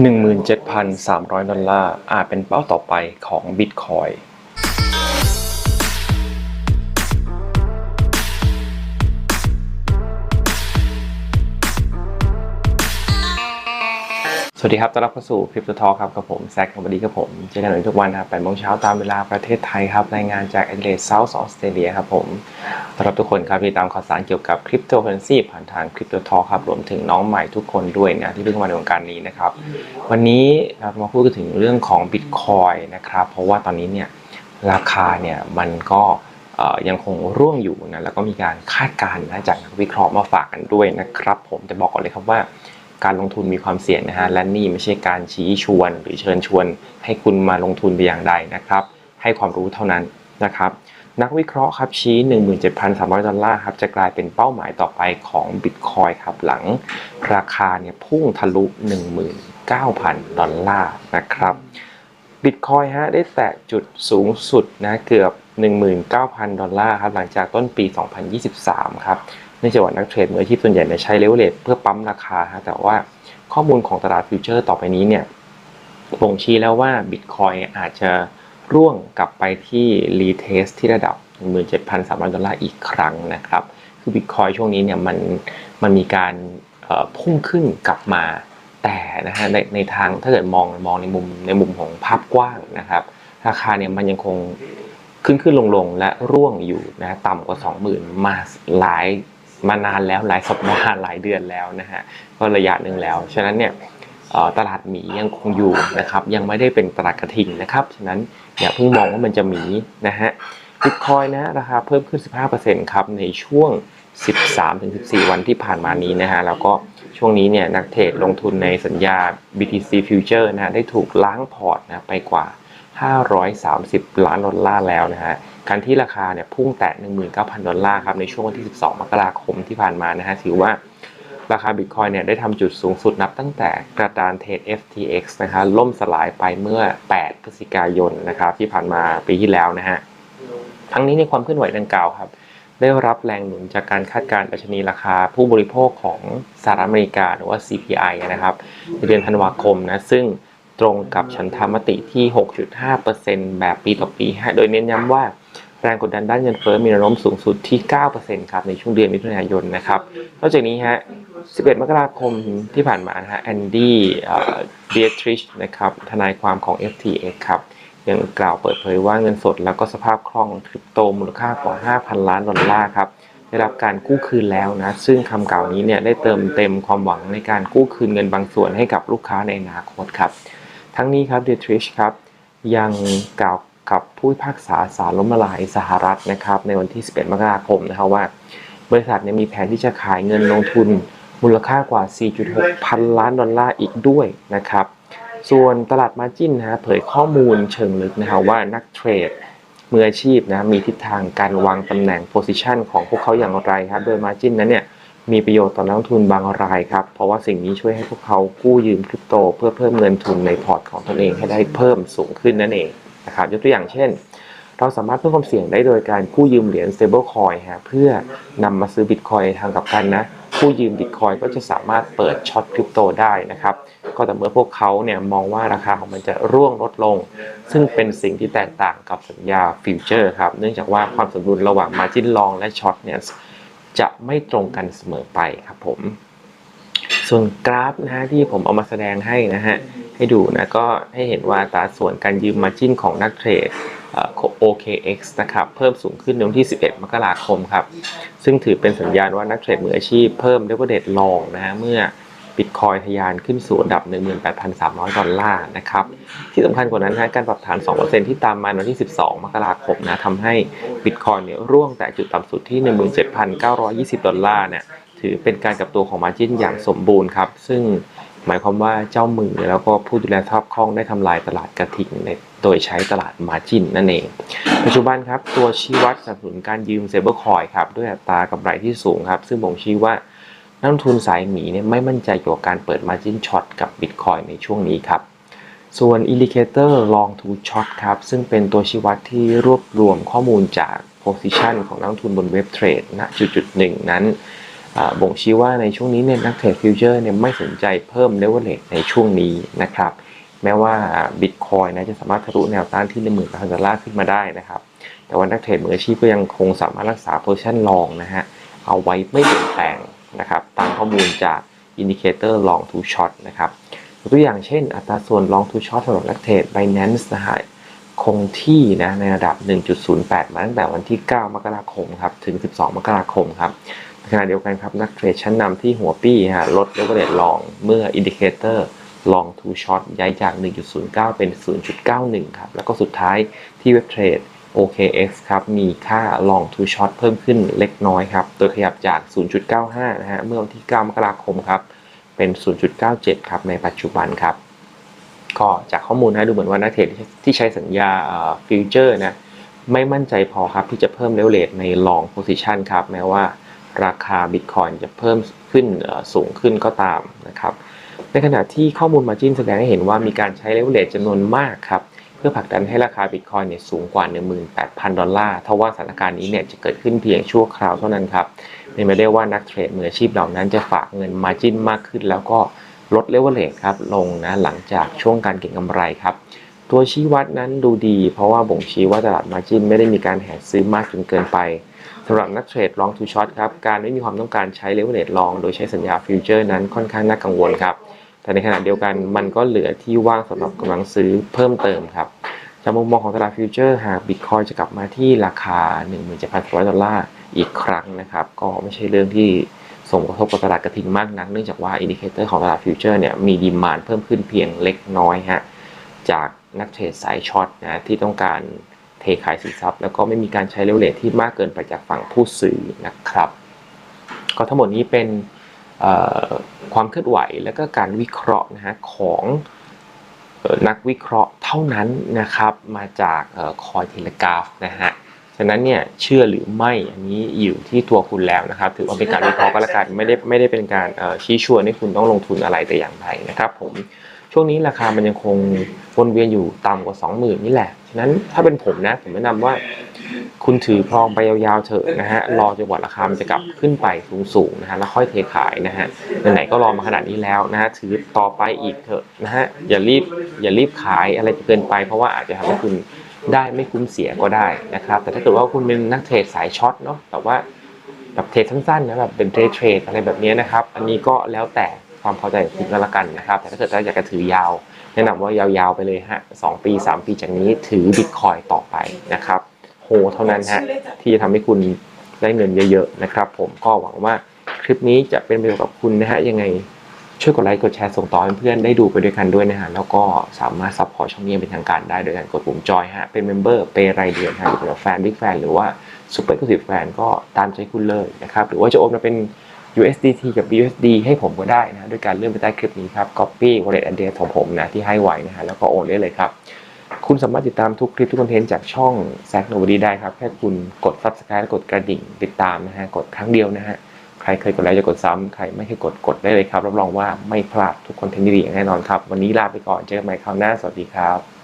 17,300 ดอลลาร์อาจเป็นเป้าต่อไปของบิตคอย สวัสดีครับต้อนรับเข้าสู่คลิปตัวทอครับกับผมแซคคอมบดีกับผม เจอกันทุกวันครับ8โมงเช้าตามเวลาประเทศไทยครับ รายงานจากแอดเลสเซาท์ออสเตรเลียครับผมต้อนรับทุกคนครับที่ตามข่าวสารเกี่ยวกับคริปโตเคอเรนซีผ่านทางคริปโตทอครับ รวมถึงน้องใหม่ทุกคนด้วยนะที่เพิ่งมาในวงการนี้นะครับ วันนี้เรามาพูดถึงเรื่องของ Bitcoin นะครับ เพราะว่าตอนนี้เนี่ยราคาเนี่ยมันก็ยังคงร่วงอยู่นะแล้วก็มีการคาดการณ์นะจากนักวิเคราะห์มาฝากกันด้วยนะครับ ผมจะบอกก่อนเลยครับว่า การลงทุนมีความเสี่ยงนะฮะและนี่ไม่ใช่การชี้ชวน หรือเชิญชวน ให้คุณมาลงทุนไปอย่างใดนะครับ ให้ความรู้เท่านั้นนะครับนักวิเคราะห์ครับชี้ 17,300 ดอลลาร์ครับจะกลายเป็นเป้าหมายต่อไปของ Bitcoin ครับหลังราคาเนี่ยพุ่งทะลุ 19,000 ดอลลาร์นะครับ Bitcoin ฮะได้แตะจุดสูงสุดนะเกือบ 19,000 ดอลลาร์ครับหลังจากต้นปี 2023 ครับเนื่องจากว่านักเทรดมืออาชีพส่วนใหญ่เนี่ยใช้เลเวลเลทเพื่อปั๊มราคาฮะแต่ว่าข้อมูลของตลาดฟิวเจอร์ต่อไปนี้เนี่ยบ่งชี้แล้วว่า Bitcoin อาจจะร่วงกลับไปที่รีเทสที่ระดับ 17,300 ดอลลาร์อีกครั้งนะครับ คือ Bitcoin ช่วงนี้เนี่ยมันมันมีการพุ่งขึ้นกลับมาแต่นะฮะในในทางถ้าเกิดมองมองในมุมในมุมของภาพกว้างนะครับ ราคาเนี่ยมันยังคง ขึ้นขึ้นลงลงและร่วงอยู่นะต่ำกว่า 20,000 มาหลายมานานแล้วหลายสัปดาห์หลายเดือนแล้วนะฮะก็ระยะหนึ่งแล้ว ฉะนั้นเนี่ยตลาดหมียังคงอยู่นะครับยังไม่ได้เป็นตลาดกระทิงนะครับฉะนั้นอย่าเพิ่งมองว่ามันจะหมีนะฮะบิตคอยนะราคาเพิ่มขึ้น 15%ครับในช่วง 13-14 วันที่ผ่านมานี้นะฮะแล้วก็ช่วงนี้เนี่ยนักเทรดลงทุนในสัญญา BTC Future นะได้ถูกล้างพอร์ตนะไปกว่า 530 ล้านดอลลาร์แล้วนะฮะการที่ราคาเนี่ยพุ่งแตะ19,000 ดอลลาร์ครับในช่วงวันที่ 12 มกราคมที่ผ่านมานะฮะถือว่าราคาบิตคอยเนี่ยได้ทำจุดสูงสุดนับตั้งแต่กระดานเทรด FTX นะคะล่มสลายไปเมื่อ 8 พฤศจิกายนนะครับที่ผ่านมาปีที่แล้วนะฮะทั้งนี้ในความเคลื่อนไหวดังกล่าวครับ ได้รับแรงหนุนจากการคาดการณ์ดัชนีราคาผู้บริโภคของสหรัฐอเมริกาหรือว่า CPI นะครับในเดือนธันวาคมนะซึ่งตรงกับฉันทามติที่ 6.5%แบบปีต่อปีฮะโดยเน้นย้ำว่าแรงกดดันด้านเงินเฟ้อมีแนวโน้มสูงสุดที่ 9%ครับในช่วงเดือนมิถุนายนนะครับนอกจากนี้ฮะ 11 มกราคมที่ผ่านมานะฮะแอนดี้เบียทริชนะครับทนายความของ FTX ครับยังกล่าวเปิดเผยว่าเงินสดแล้วก็สภาพคล่องคริปโตมูลค่ากว่า 5,000 ล้านดอลลาร์ครับได้รับการกู้คืนแล้วนะ ซึ่งคำกล่าวนี้เนี่ยได้เติมเต็มความหวังในการกู้คืนเงินบางส่วนให้กับลูกค้าในอนาคตครับ ทั้งนี้ครับเดทริชครับ ยังกล่าวกับผู้พิพากษาศาลล้มละลายสหรัฐนะครับในวันที่ 11 มกราคมนะครับว่า บริษัทเนี่ยมีแผนที่จะขายเงินลงทุนมูลค่ากว่า 4.6 พันล้านดอลลาร์อีกด้วยนะครับ ส่วนตลาดมาจินนะฮะเผยข้อมูลเชิงลึกนะครับว่านักเทรดมืออาชีพนะมีทิศทางการวางตำแหน่งโพซิชันของพวกเขาอย่างไรครับโดยมาจินนั้นเนี่ย มีประโยชน์ต่อนักลงทุนบางรายครับ เพราะว่าสิ่งนี้ช่วยให้พวกเขากู้ยืมคริปโต เพื่อเพิ่มเงินทุนในพอร์ตของตนเองให้ได้เพิ่มสูงขึ้นนั่นเองนะครับยกตัวอย่างเช่น เราสามารถเพิ่มความเสี่ยงได้โดยการกู้ยืมเหรียญ stablecoin ฮะเพื่อนำมาซื้อ bitcoin ทางกับกันนะผู้ยืม bitcoin ก็จะสามารถเปิดช็อตคริปโตได้นะครับ ก็แต่เมื่อพวกเขาเนี่ยมองว่าราคาของมันจะร่วงลดลง ซึ่งเป็นสิ่งที่แตกต่างกับสัญญาฟิวเจอร์ครับ เนื่องจากว่าความสมดุลระหว่าง margin long และ short เนี่ย จะไม่ตรงกันเสมอไปครับผม ส่วนกราฟนะฮะที่ผมเอามาแสดงให้นะฮะให้ดูนะก็ให้เห็นว่าอัตาส่วนการยืมมาจิ้นของนักเทรดเคเอ OKX นะครับเพิ่มสูงขึ้นในวันที่ 11 มกราคมครับ ซึ่งถือเป็นสัญญาณว่านักเทรดมืออาชีพเพิ่มเดเวเดตลองนะฮะเมื่อ บิตคอยทะยานขึ้นสู่ระดับ 18,300 ดอลลาร์นะครับ ที่สำคัญกว่านั้นฮะการปรับฐาน 2%ที่ตามมาในวันที่ 12 มกราคมนะทำให้บิตคอยเนี่ยร่วงแต่จุดต่ำสุดที่ 17,920 ดอลลาร์เนี่ยถือเป็นการกลับตัวของ Margin อย่างสมบูรณ์ครับ ซึ่งหมายความว่าเจ้ามือแล้วก็ผู้ดูแลทรัพย์คล่องได้ทำลายตลาดกระถิ่งในโดยใช้ตลาด Margin นั่นเอง ปัจจุบันครับตัวชี้วัดสนับสนุนการยืมเซเบอร์คอยครับด้วยอัตรากำไรที่สูงครับ ซึ่งบ่งชี้ว่า นักลงทุนสายหมีเนี่ยไม่มั่นใจเกี่ยวกับการเปิด Margin Short กับ Bitcoin ในช่วงนี้ครับ ส่วน Indicator Long to Short ครับ ซึ่งเป็นตัวชี้วัดที่รวบรวมข้อมูลจาก Position ของนักลงทุนบนเว็บเทรดณจุดจุดหนึ่งนั้นบ่งชี้ว่าในช่วงนี้เนี่ยนักเทรดฟิวเจอร์เนี่ยไม่สนใจเพิ่มเลเวลเลในช่วงนี้นะครับ แม้ว่าบิตคอยนะจะสามารถทะลุแนวต้านที่1 8 0 0 0ดอลลาร์ขึ้นมาได้นะครับ แต่ว่านักเทรดมืออาชีพก็ยังคงสามารถรักษาโพ i ชั่นลองนะฮะเอาไว้ไม่เปลี่ยนแปลงนะครับ ข้อมูลจากอินดิเคเตอร์ long to short นะครับตัวอย่างเช่น อัตราส่วน long to short สำหรับนักเทรด Binance นะฮะคงที่นะในระดับ 1.08 มาตั้งแต่วันที่ 9 มกราคมครับถึง 12 มกราคมครับขณะเดียวกันครับ นักเทรดชั้นนำที่หัวปี้ฮะลดเลเวลเลตลองเมื่ออินดิเคเตอร์ long to short ย้ายจาก 1.09 เป็น 0.91 ครับ แล้วก็สุดท้ายที่เว็บเทรด OKX ครับมีค่า long to short เพิ่มขึ้นเล็กน้อยครับ โดยขยับจาก 0.95 นะฮะเมื่อวันที่ 9 มกราคมครับ เป็น 0.97 ครับในปัจจุบันครับ ก็จากข้อมูลนะดูเหมือนว่านักเทรดที่ใช้สัญญาฟิวเจอร์นะไม่มั่นใจพอครับที่จะเพิ่มเลเวลเลใน long position ครับ แม้ว่าราคา Bitcoin จะเพิ่มขึ้นสูงขึ้นก็ตามนะครับ ในขณะที่ข้อมูล Margin แสดงให้เห็นว่ามีการใช้เลเวลเลจำนวนมากครับ เพื่อผลักดันให้ราคา Bitcoin เนี่ยสูงกว่า 18,000 ดอลลาร์ทว่าสถานการณ์นี้เนี่ยจะเกิดขึ้นเพียงชั่วคราวเท่านั้นครับเป็นไปได้ว่านักเทรดมืออาชีพเหล่านั้นจะฝากเงิน Margin มากขึ้น แล้วก็ลดเลเวลเลจครับลงนะหลังจากช่วงการเก็งกำไรครับตัวชี้วัดนั้นดูดี เพราะว่าบ่งชี้ว่าตลาด Margin ไม่ได้มีการแห่ซื้อมากจนเกินไปสำหรับนักเทรด long to short ครับการไม่มีความต้องการใช้เลเวลเลจลอง โดยใช้สัญญาฟิวเจอร์นั้นค่อนข้างน่ากังวลครับ แต่ในขณะเดียวกันมันก็เหลือที่ว่างสำหรับกำลังซื้อเพิ่มเติมครับจากมุมมองของตลาดฟิวเจอร์หากบิตคอยจะกลับมาที่ราคา 17,100 ดอลลาร์อีกครั้งนะครับ ก็ไม่ใช่เรื่องที่ส่งกระทบกับตลาดกระทิงมากนัก เนื่องจากว่าอินดิเคเตอร์ของตลาดฟิวเจอร์เนี่ยมีดีมานเพิ่มขึ้นเพียงเล็กน้อยฮะจากนักเทรดสายช็อตนะที่ต้องการเทขายสินทรัพย์ แล้วก็ไม่มีการใช้เลเวลที่มากเกินไปจากฝั่งผู้ซื้อนะครับ ก็ทั้งหมดนี้เป็น ความเคลื่อนไหวและก็การวิเคราะห์นะฮะของนักวิเคราะห์เท่านั้นนะครับมาจากคอยเทเลกราฟนะฮะฉะนั้นเนี่ยเชื่อหรือไม่อันนี้อยู่ที่ตัวคุณแล้วนะครับถือว่าเป็นการวิเคราะห์ก็แล้วกันไม่ได้ไม่ได้เป็นการชี้ชวนให้คุณต้องลงทุนอะไรแต่อย่างใดนะครับผม ช่วงนี้ราคามันยังคงวนเวียนอยู่ต่ำกว่า 20,000 นี่แหละ ฉะนั้นถ้าเป็นผมนะ ผมแนะนำว่า คุณถือครองไปยาวๆเถอะนะฮะ รอจนกว่าราคามันจะกลับขึ้นไปสูงๆนะฮะ แล้วค่อยเทขายนะฮะ ไหนๆก็รอมาขนาดนี้แล้วนะฮะ ถือต่อไปอีกเถอะนะฮะ อย่ารีบอย่ารีบขายอะไรเกินไป เพราะว่าอาจจะทำให้คุณได้ไม่คุ้มเสียก็ได้นะครับ แต่ถ้าเกิดว่าคุณเป็นนักเทรดสายช็อตเนาะ แต่ว่าแบบเทรดสั้นๆนะแบบเป็นเทรดเทรดอะไรแบบนี้นะครับ อันนี้ก็แล้วแต่ ความพอใจของคุณก็แล้วกันนะครับ แต่ถ้าเกิดว่าอยากจะถือยาว แนะนำว่ายาวๆไปเลยฮะสองปีสามปีจากนี้ถือบิตคอยต่อไปนะครับโฮเท่านั้นฮะที่จะทำให้คุณได้เงินเยอะๆนะครับ ผมก็หวังว่าคลิปนี้จะเป็นประโยชน์กับคุณนะฮะยังไงช่วยกดไลค์กดแชร์ส่งต่อให้เพื่อนได้ดูไปด้วยกันด้วยนะฮะแล้วก็สามารถซัพพอร์ตช่องนี้เป็นทางการได้โดยการกดปุ่มจอยฮะเป็นเมมเบอร์เปรายเดือนฮะหรือแฟนบิ๊กแฟนหรือว่าซูเปอร์ c ู u s i v e แฟนก็ตามใจคุณเลยนะครับหรือว่าจะโอนมาเป็น USDT กับ BUSD ให้ผมก็ได้นะด้วยการเลื่อนไปใต้คลิปนี้ครับ Copy Wallet Address ของผมนะที่ให้ไว้นะฮะแล้วก็โอนได้เลยครับ คุณสามารถติดตามทุกคลิปทุกคอนเทนต์จากช่อง z a c k n o b o d y ได้ครับ แค่คุณกด Subscribe กดกระดิ่งติดตามนะฮะกดครั้งเดียวนะฮะใครเคยกดแล้วจะกดซ้ำใครไม่เคยกดกดได้เลยครับรับรองว่าไม่พลาดทุกคอนเทนต์ดีๆอย่างแน่นอนครับวันนี้ลาไปก่อนเจอกันใหม่คราวหน้าสวัสดีครับ